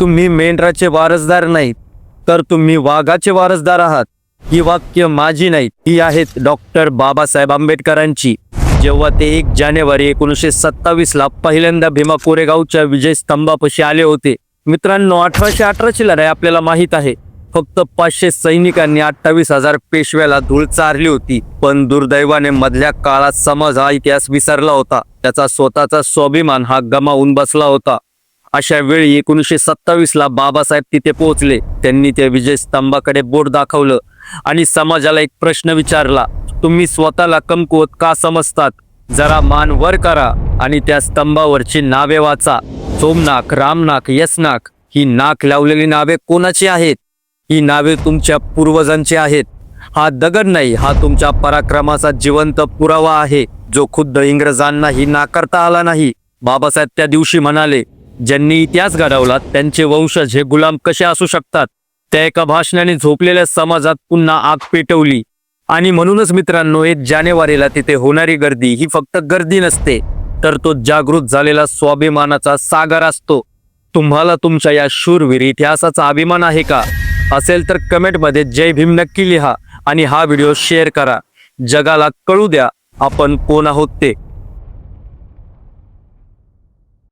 तुम्ही मेंढराचे वारसदार नाहीत तर तुम्ही वाघाचे वारसदार आहात. ही वाक्य माझी नाहीत ही आहेत डॉक्टर बाबासाहेब आंबेडकरांची. जेव्हा ते एक जानेवारी एकोणीसशे सत्तावीस ला पहिल्यांदा भीमा कोरेगावच्या विजय स्तंभापाशी आले होते. मित्रांनो अठराशे अठराची लढाई आपल्याला माहीत आहे. फक्त पाचशे सैनिकांनी अठ्ठावीस हजार पेशव्याला धूळ चारली होती पण दुर्दैवाने मधल्या काळात समाज हा इतिहास विसरला होता. त्याचा स्वतःचा स्वाभिमान हा गमावून बसला होता. अशा वेळी एकोणीसशे सत्तावीस ला बाबासाहेब तिथे पोहोचले. त्यांनी त्या विजय स्तंभाकडे बोट दाखवलं आणि समाजाला एक प्रश्न विचारला तुम्ही स्वतःला कमकुवत का समजतात? जरा मान वर करा आणि त्या स्तंभावरची नावे वाचा. सोमनाक रामनाक यसनाक ही नाक लावलेली नावे कोणाची आहेत? ही नावे तुमच्या पूर्वजांची आहेत. हा दगड नाही हा तुमच्या पराक्रमाचा जिवंत पुरावा आहे. जो खुद्द इंग्रजांनाही नाकारता आला नाही. बाबासाहेब त्या दिवशी म्हणाले ज्यांनी इतिहास घडवला त्यांचे वंशज हे गुलाम कसे असू शकतात? त्या एका भाषणाने झोपलेल्या समाजात पुन्हा आग पेटवली. आणि म्हणूनच मित्रांनो एक जानेवारीला तिथे होणारी गर्दी ही फक्त गर्दी नसते तर तो जागृत झालेला स्वाभिमानाचा सागर असतो. तुम्हाला तुमच्या या शूरवीर इतिहासाचा अभिमान आहे का? असेल तर कमेंटमध्ये जय भीम नक्की लिहा आणि हा व्हिडिओ शेअर करा. जगाला कळू द्या आपण कोण आहोत ते.